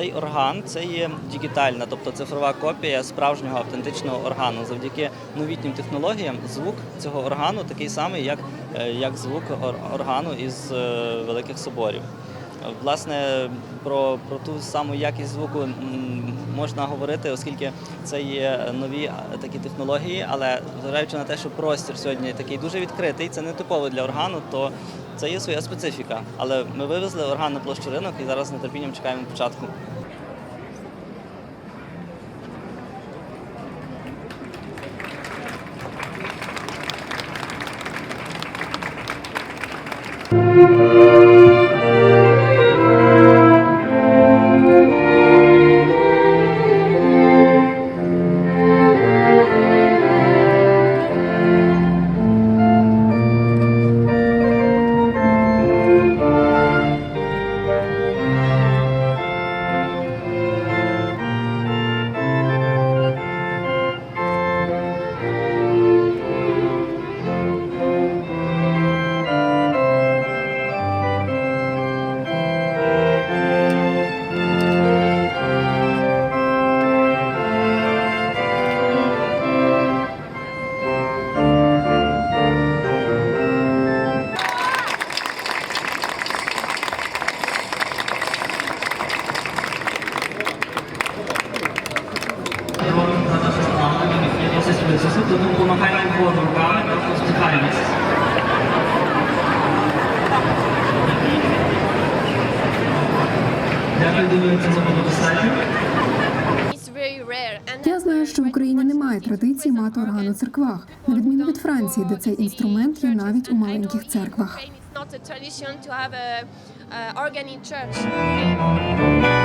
орган це є дігітальна, тобто цифрова копія справжнього автентичного органу. Завдяки новітнім технологіям звук цього органу такий самий, як, е, як звук органу із е, великих соборів. Власне, про, про ту саму якість звуку можна говорити, оскільки це є нові такі технології, але зважаючи на те, що простір сьогодні такий дуже відкритий, це не типово для органу, то це є своя специфіка. Але ми вивезли орган на площу ринок і зараз з нетерпінням чекаємо початку. Тому допомагаємо руками, спускаємось. Дякую, думаю, це буде достатньо. It's very rare. And Я знаю, що в Україні немає традиції мати орган у церквах, на відміну від Франції, де цей інструмент є навіть у маленьких церквах. Not a tradition to have a, a organ in church.